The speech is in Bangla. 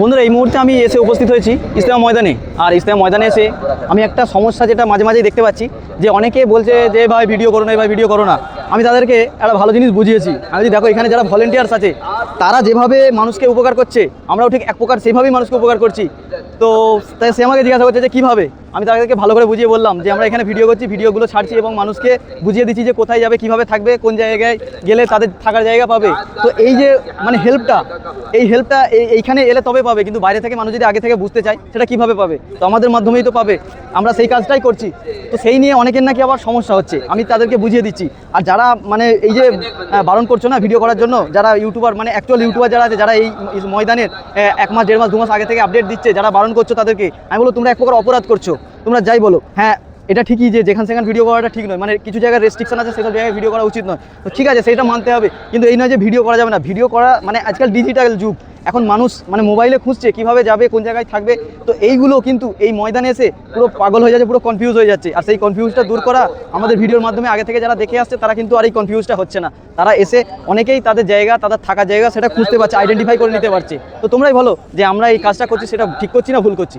বন্ধুরা, এই মুহূর্তে আমি এসে উপস্থিত হয়েছি ইসলাম ময়দানে। আর ইসলাম ময়দানে এসে আমি একটা সমস্যা যেটা মাঝে মাঝেই দেখতে পাচ্ছি, যে অনেকে বলছে যে, ভাই ভিডিও করো না, ভাই ভিডিও করো না। আমি তাদেরকে একটা ভালো জিনিস বুঝিয়েছি। আমি দেখো, এখানে যারা ভলেন্টিয়ার্স আছে, তারা যেভাবে মানুষকে উপকার করছে, আমরাও ঠিক এক প্রকার সেভাবেই মানুষকে উপকার করছি। তো সে আমাকে জিজ্ঞাসা করছে যে, কীভাবে? আমি তাদেরকে ভালো করে বুঝিয়ে বললাম যে, আমরা এখানে ভিডিও করছি ভিডিওগুলো ছাড়ছি এবং মানুষকে বুঝিয়ে দিচ্ছি যে, কোথায় যাবে, কীভাবে থাকবে, কোন জায়গায় গেলে তাদের থাকার জায়গা পাবে। তো এই যে মানে হেল্পটা এই হেল্পটা এইখানে এলে তবে পাবে, কিন্তু বাইরে থেকে মানুষ যদি আগে থেকে বুঝতে চায়, সেটা কীভাবে পাবে? তো আমাদের মাধ্যমেই তো পাবে। আমরা সেই কাজটাই করছি। তো সেই নিয়ে অনেকের নাকি আবার সমস্যা হচ্ছে। আমি তাদেরকে বুঝিয়ে দিচ্ছি। আর যারা মানে এই যে বারণ করছ না ভিডিও করার জন্য, যারা ইউটিউবার মানে অ্যাকচুয়াল ইউটিউবার যারা আছে, যারা এই ময়দানের এক মাস, দেড় মাস, দু মাস আগে থেকে আপডেট দিচ্ছে, যারা বারণ করছ তাদেরকে, আমি বলো তোমরা এক প্রকার অপরাধ করছ। তোমরা যাই বলো হ্যাঁ এটা ঠিকই যে যেখান সেখানে ভিডিও করাটা ঠিক নয়। মানে কিছু জায়গায় রেস্ট্রিকশন আছে, সেসব জায়গায় ভিডিও করা উচিত নয়। তো ঠিক আছে, সেটা মানতে হবে। কিন্তু এই নয় যে ভিডিও করা যাবে না। ভিডিও করা মানে আজকাল ডিজিটাল যুগ। এখন মানুষ মানে মোবাইলে খুঁজছে কীভাবে যাবে, কোন জায়গায় থাকবে। তো এইগুলো কিন্তু এই ময়দানে এসে পুরো পাগল হয়ে যাচ্ছে, পুরো কনফিউজ হয়ে যাচ্ছে। আর সেই কনফিউজটা দূর করা আমাদের ভিডিওর মাধ্যমে আগে থেকে যারা দেখে আসছে, তারা কিন্তু আর এই কনফিউজটা হচ্ছে না। তারা এসে অনেকেই তাদের জায়গা, তাদের থাকার জায়গা সেটা খুঁজতে পারছে আইডেন্টিফাই করে নিতে পারছে। তো তোমরাই বলো যে আমরা এই কাজটা করছি, সেটা ঠিক করছি না ভুল করছি?